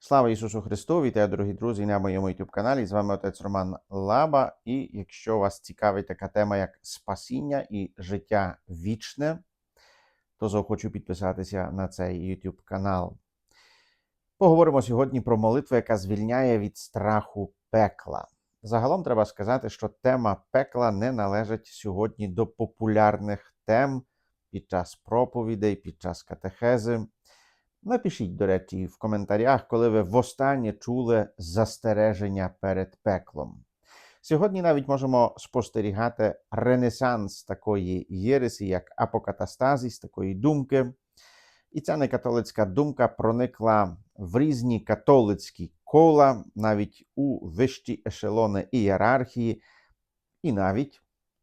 Слава Ісусу Христу! Вітаю, дорогі друзі, на моєму youtube каналі. З вами отець Роман Лаба. І якщо вас цікавить така тема, як спасіння і життя вічне, то захочу підписатися на цей YouTube канал. Поговоримо сьогодні про молитву, яка звільняє від страху пекла. Загалом треба сказати, що тема пекла не належить сьогодні до популярних тем під час проповідей, під час катехези. Напишіть, до речі, в коментарях, коли ви востаннє чули застереження перед пеклом. Сьогодні навіть можемо спостерігати ренесанс такої єресі, як апокатастазіс, такої думки. І ця некатолицька думка проникла в різні католицькі кола, навіть у вищі ешелони ієрархії, і навіть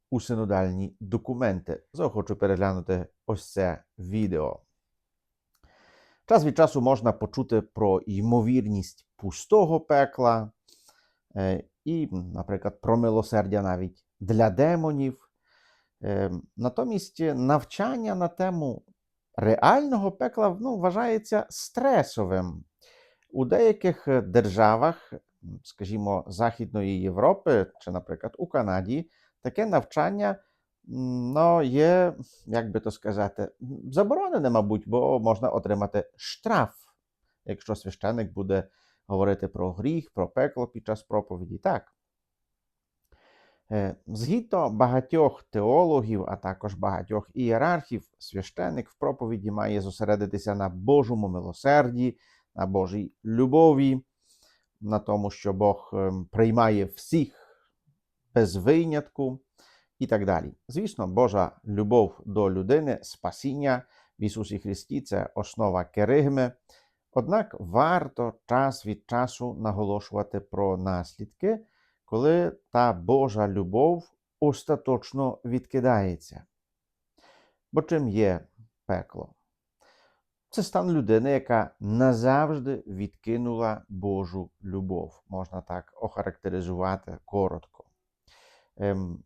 у синодальні документи. Захочу переглянути ось це відео. Час від часу можна почути про ймовірність пустого пекла е, і, наприклад, про милосердя навіть для демонів. Е, Натомість навчання на тему реального пекла ну, вважається стресовим. У деяких державах, скажімо, Західної Європи чи, наприклад, у Канаді, таке навчання ну, є, як би то сказати, заборонене, мабуть, бо можна отримати штраф, якщо священик буде говорити про гріх, про пекло під час проповіді. Так. Е, Згідно багатьох теологів, а також багатьох ієрархів, священик в проповіді має зосередитися на Божому милосерді, на Божій любові, на тому, що Бог ем, приймає всіх без винятку і так далі. Звісно, Божа любов до людини, спасіння в Ісусі Христі це основа керигми. Однак варто час від часу наголошувати про наслідки, коли та Божа любов остаточно відкидається. Бо чим є пекло? Це стан людини, яка назавжди відкинула Божу любов, можна так охарактеризувати коротко. Ем,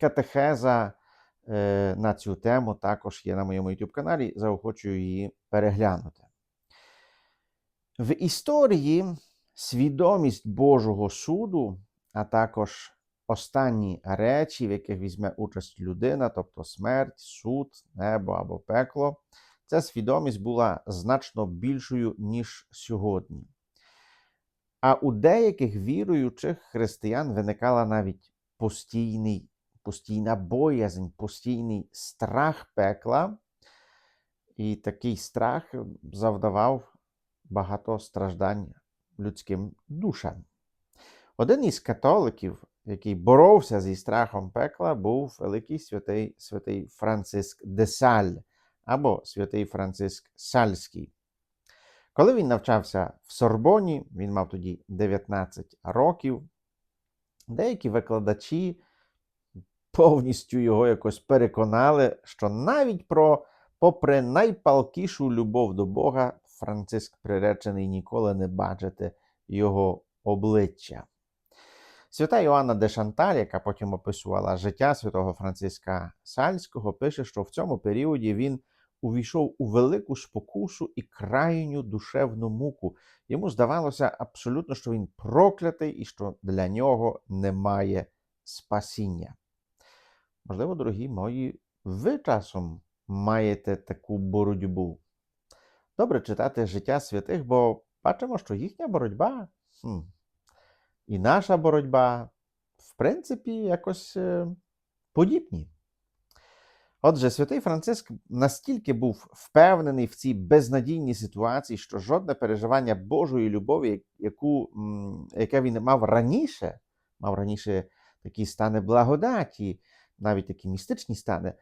катехеза е, на цю тему також є на моєму YouTube каналі. Заохочую її переглянути. В історії свідомість Божого суду, а також останні речі, в яких візьме участь людина, тобто смерть, суд, небо або пекло, ця свідомість була значно більшою, ніж сьогодні. А у деяких віруючих християн виникала навіть постійний постійна боязнь, постійний страх пекла, і такий страх завдавав багато страждань людським душам. Один із католиків, який боровся зі страхом пекла, був великий святий святий Франциск де Саль або святий Франциск Сальський. Коли він навчався в Сорбоні, він мав тоді 19 років, деякі викладачі повністю його якось переконали, що навіть про, попри найпалкішу любов до Бога, Франциск приречений ніколи не бачити його обличчя. Свята Йоанна де Шанталь, яка потім описувала життя святого Франциска Сальського, пише, що в цьому періоді він увійшов у велику спокусу і крайню душевну муку. Йому здавалося абсолютно, що він проклятий і що для нього немає спасіння. Можливо, дорогі мої, ви часом маєте таку боротьбу. Добре читати життя святих, бо бачимо, що їхня боротьба хм, і наша боротьба, в принципі, якось е, подібні. Отже, святий Франциск настільки був впевнений в цій безнадійній ситуації, що жодне переживання Божої любові, яку, яке він мав раніше, мав раніше такі стани благодаті, навіть такі містичні стани,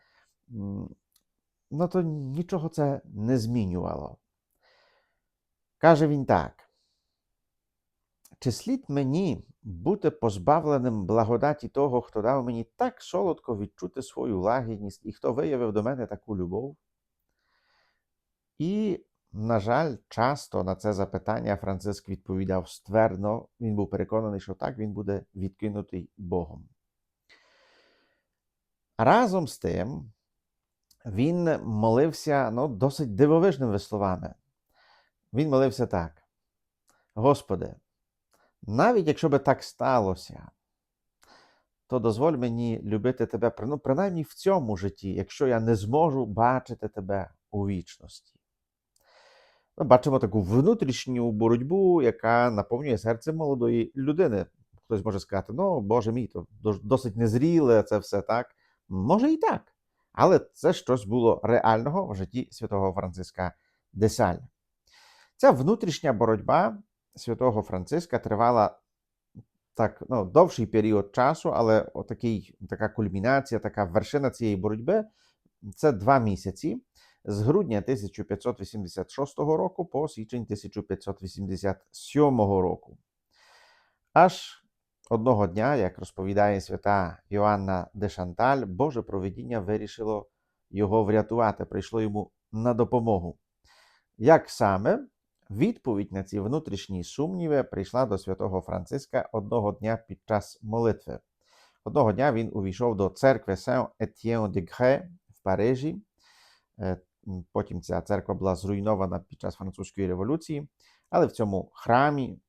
ну то нічого це не змінювало. Каже він так. Чи слід мені бути позбавленим благодаті того, хто дав мені так солодко відчути свою лагідність і хто виявив до мене таку любов? І, на жаль, часто на це запитання Франциск відповідав ствердно. Він був переконаний, що так він буде відкинутий Богом. Разом з тим, він молився ну, досить дивовижними словами. Він молився так. Господи, навіть якщо би так сталося, то дозволь мені любити тебе, ну, принаймні в цьому житті, якщо я не зможу бачити тебе у вічності. Ми бачимо таку внутрішню боротьбу, яка наповнює серце молодої людини. Хтось може сказати: ну, Боже мій, то досить незріле це все так. Може і так. Але це щось було реального в житті святого Франциска де Саль. Ця внутрішня боротьба святого Франциска тривала так, ну, довший період часу, але отакий, така кульмінація, така вершина цієї боротьби це два місяці з грудня 1586 року по січень 1587 року. Аж одного дня, як розповідає свята Йоанна де Шанталь, Боже провидіння вирішило його врятувати, прийшло йому на допомогу. Як саме відповідь на ці внутрішні сумніви прийшла до святого Франциска одного дня під час молитви. Одного дня він увійшов до церкви Saint-Étienne de Grès в Парижі. Е, Потім ця церква була зруйнована під час французької революції, але в цьому храмі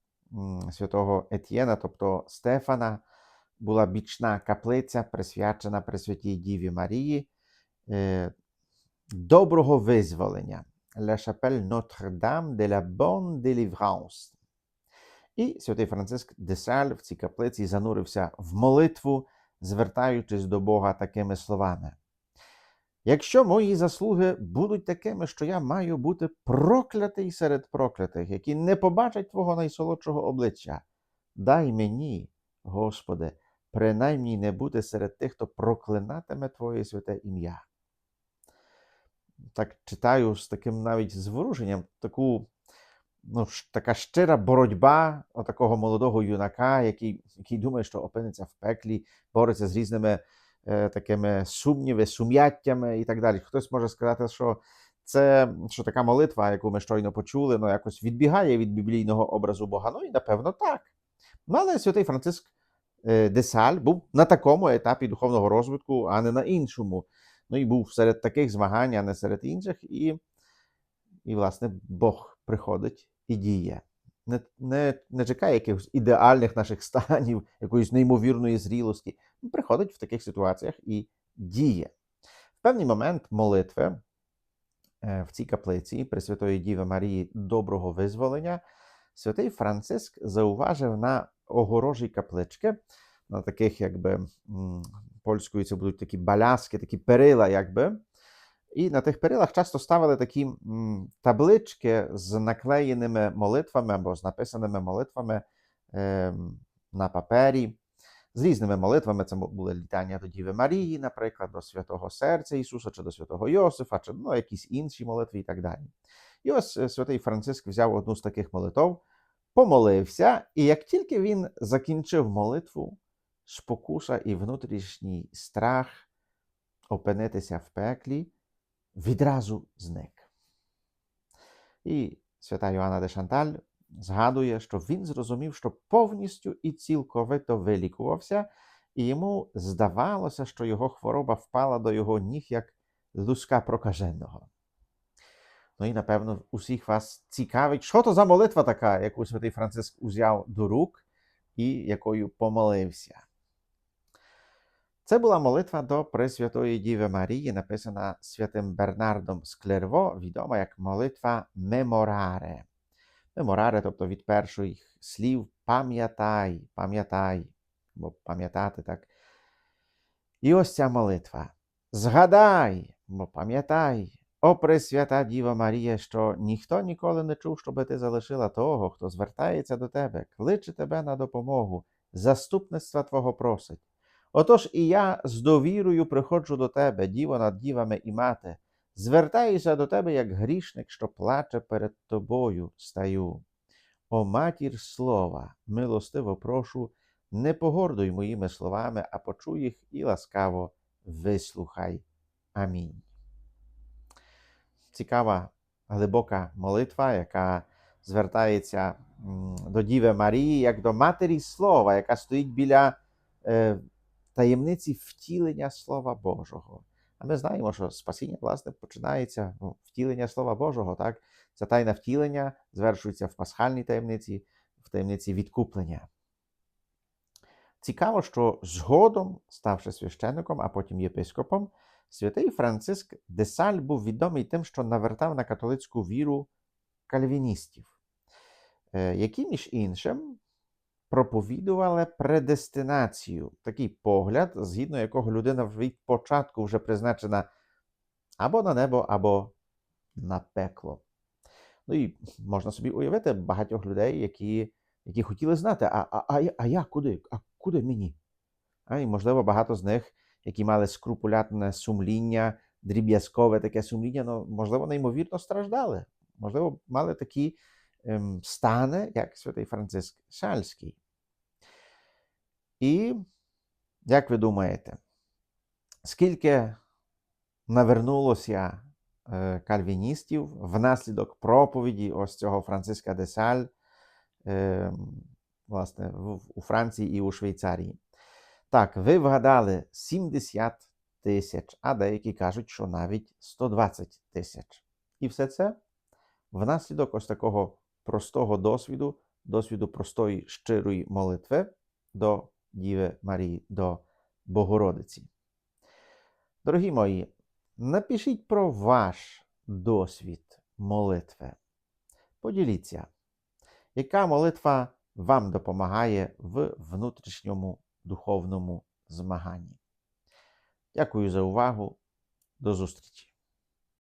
святого Етьєна, тобто Стефана, була бічна каплиця, присвячена Пресвятій Діві Марії, е, доброго визволення. La chapelle Notre-Dame de la Bonne Délivrance. І святий Франциск де Саль в цій каплиці занурився в молитву, звертаючись до Бога такими словами. Якщо мої заслуги будуть такими, що я маю бути проклятий серед проклятих, які не побачать Твого найсолодшого обличчя, дай мені, Господи, принаймні не бути серед тих, хто проклинатиме Твоє святе ім'я. Так читаю з таким навіть зворушенням, таку ну, така щира боротьба такого молодого юнака, який, який думає, що опиниться в пеклі, бореться з різними такими сумніви, сум'яттями і так далі. Хтось може сказати, що це що така молитва, яку ми щойно почули, ну якось відбігає від біблійного образу Бога. Ну і напевно так. Ну, але святий Франциск е, де Саль був на такому етапі духовного розвитку, а не на іншому. Ну і був серед таких змагань, а не серед інших. І, і власне, Бог приходить і діє. Не, не, не чекає якихось ідеальних наших станів, якоїсь неймовірної зрілості. Приходить в таких ситуаціях і діє. В певний момент молитви е, в цій каплиці Пресвятої Діви Марії Доброго Визволення святий Франциск зауважив на огорожі каплички, на таких, якби польською це будуть такі баляски, такі перила, якби. І на тих перилах часто ставили такі таблички з наклеєними молитвами або з написаними молитвами ем, на папері, з різними молитвами. Це були літання до Діви Марії, наприклад, до Святого Серця Ісуса, чи до Святого Йосифа, чи ну, якісь інші молитви і так далі. І ось е, святий Франциск взяв одну з таких молитов, помолився, і як тільки він закінчив молитву, спокуса і внутрішній страх опинитися в пеклі відразу зник. І свята Йоанна де Шанталь згадує, що він зрозумів, що повністю і цілковито вилікувався, і йому здавалося, що його хвороба впала до його ніг як луска прокаженого. Ну і напевно усіх вас цікавить, що то за молитва така, яку святий Франциск узяв до рук і якою помолився. Це була молитва до Пресвятої Діви Марії, написана святим Бернардом з Клерво, відома як молитва Мемораре. Мемораре, тобто від перших слів пам'ятай, пам'ятай, або пам'ятати так. І ось ця молитва. Згадай, бо пам'ятай, о Пресвята Діва Марія, що ніхто ніколи не чув, щоби ти залишила того, хто звертається до тебе, кличе тебе на допомогу, заступництва Твого просить. Отож і я з довірою приходжу до тебе, діво над дівами і мати, звертаюся до тебе, як грішник, що плаче перед тобою, стаю. О матір слова, милостиво прошу, не погордуй моїми словами, а почуй їх і ласкаво вислухай. Амінь. Цікава глибока молитва, яка звертається до Діви Марії як до матері слова, яка стоїть біля е, таємниці втілення Слова Божого. А ми знаємо, що спасіння, власне, починається ну, втілення Слова Божого. Так? Ця тайна втілення звершується в пасхальній таємниці, в таємниці відкуплення. Цікаво, що згодом, ставши священником, а потім єпископом, святий Франциск де Саль був відомий тим, що навертав на католицьку віру кальвіністів, е, які, між іншим, проповідували предестинацію, такий погляд, згідно якого людина від початку вже призначена або на небо, або на пекло. Ну і можна собі уявити багатьох людей, які, які хотіли знати, а, а, а, а я куди? А куди мені? А, і, можливо, багато з них, які мали скрупулятне сумління, дріб'язкове таке сумління, ну, можливо, неймовірно страждали. Можливо, мали такі ем, стани, як святий Франциск Сальський. І як ви думаєте, скільки навернулося е, кальвіністів внаслідок проповіді ось цього Франциска де Саль, е, власне, у Франції і у Швейцарії? Так, ви вгадали 70 тисяч, а деякі кажуть, що навіть 120 тисяч. І все це внаслідок ось такого простого досвіду, досвіду простої щирої молитви до Діви Марії, до Богородиці. Дорогі мої, напишіть про ваш досвід молитви. Поділіться, яка молитва вам допомагає в внутрішньому духовному змаганні. Дякую за увагу. До зустрічі!